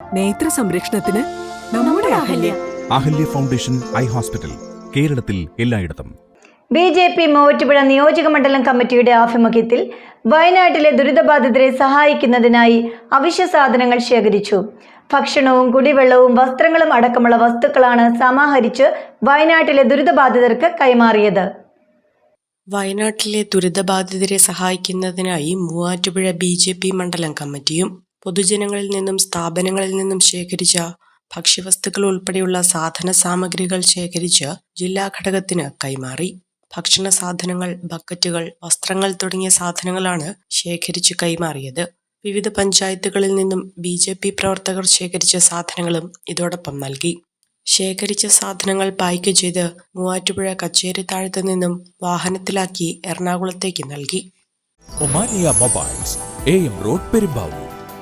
നേത്ര സംരക്ഷണത്തിന് നമ്മുടെ Ahalya. Ahalya foundation eye hospital കേരളത്തിൽ എല്ലായിടത്തും. ബി ജെ പി മൂവറ്റുപുഴ നിയോജക മണ്ഡലം കമ്മിറ്റിയുടെ ആഭിമുഖ്യത്തിൽ വയനാട്ടിലെ ദുരിതബാധിതരെ സഹായിക്കുന്നതിനായി അവശ്യ സാധനങ്ങൾ ശേഖരിച്ചു. ഭക്ഷണവും കുടിവെള്ളവും വസ്ത്രങ്ങളും അടക്കമുള്ള വസ്തുക്കളാണ് സമാഹരിച്ച് വയനാട്ടിലെ ദുരിതബാധിതർക്ക് കൈമാറിയത്. വയനാട്ടിലെ ദുരിതബാധിതരെ സഹായിക്കുന്നതിനായി മൂവാറ്റുപുഴ ബി ജെ പി മണ്ഡലം കമ്മിറ്റിയും പൊതുജനങ്ങളിൽ നിന്നും സ്ഥാപനങ്ങളിൽ നിന്നും ശേഖരിച്ച ഭക്ഷ്യവസ്തുക്കൾ ഉൾപ്പെടെയുള്ള സാധന സാമഗ്രികൾ ശേഖരിച്ച് ജില്ലാ ഘടകത്തിന് കൈമാറി. ഭക്ഷണ സാധനങ്ങൾ ബക്കറ്റുകൾ വസ്ത്രങ്ങൾ തുടങ്ങിയ സാധനങ്ങളാണ് ശേഖരിച്ച് കൈമാറിയത്. വിവിധ പഞ്ചായത്തുകളിൽ നിന്നും ബി ജെ പി പ്രവർത്തകർ ശേഖരിച്ച സാധനങ്ങളും ഇതോടൊപ്പം നൽകി. ശേഖരിച്ച സാധനങ്ങൾ പായ്ക്ക് ചെയ്ത് മൂവാറ്റുപുഴ കച്ചേരി താഴത്തു നിന്നും വാഹനത്തിലാക്കി എറണാകുളത്തേക്ക് നൽകി. Omania mobiles A M road Perumbavoor.